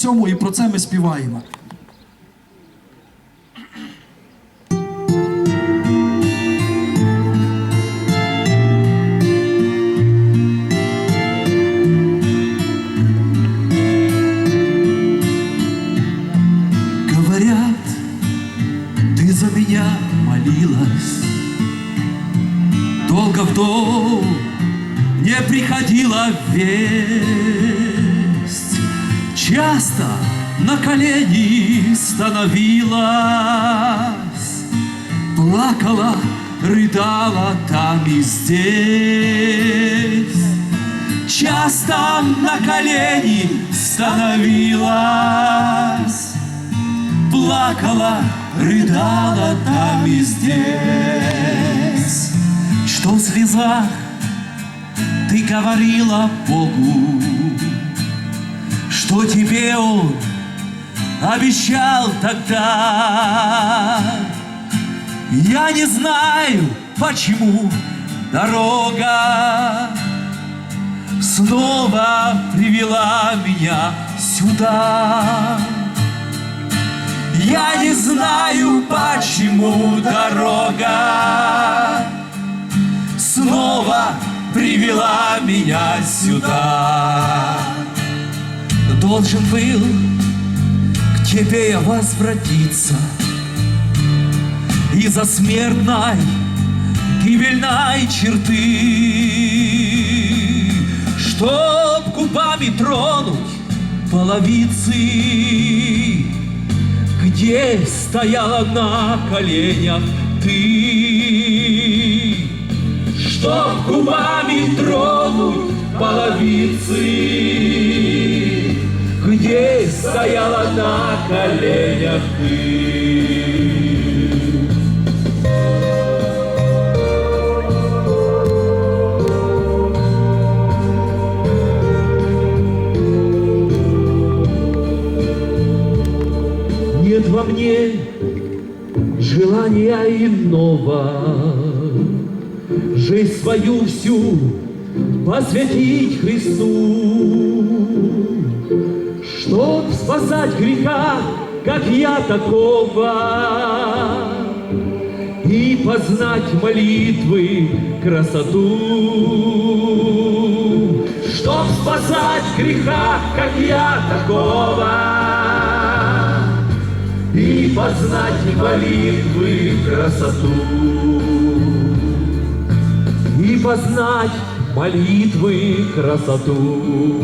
цьому, і про це ми співаємо. Говорят, ты за меня молилась, Долго в дом не приходила весть, Часто на колени становилась, Плакала, рыдала там и здесь. Часто на колени становилась, Плакала, рыдала там и здесь. Что в слезах ты говорила Богу, Что тебе Он обещал тогда. Я не знаю, почему дорога снова привела меня сюда. Я не знаю, почему дорога снова привела меня сюда. Должен был. К тебе я возвратиться. Из-за смертной гибельной черты, чтоб губами тронуть половицы, где стояла на коленях ты, чтоб губами тронуть половицы, стояла на коленях ты. Нет во мне желания иного Жизнь свою всю посвятить Христу спасать греха, как я такого И познать молитвы красоту Чтоб спасать греха, как я такого и познать молитвы красоту. И познать молитвы красоту.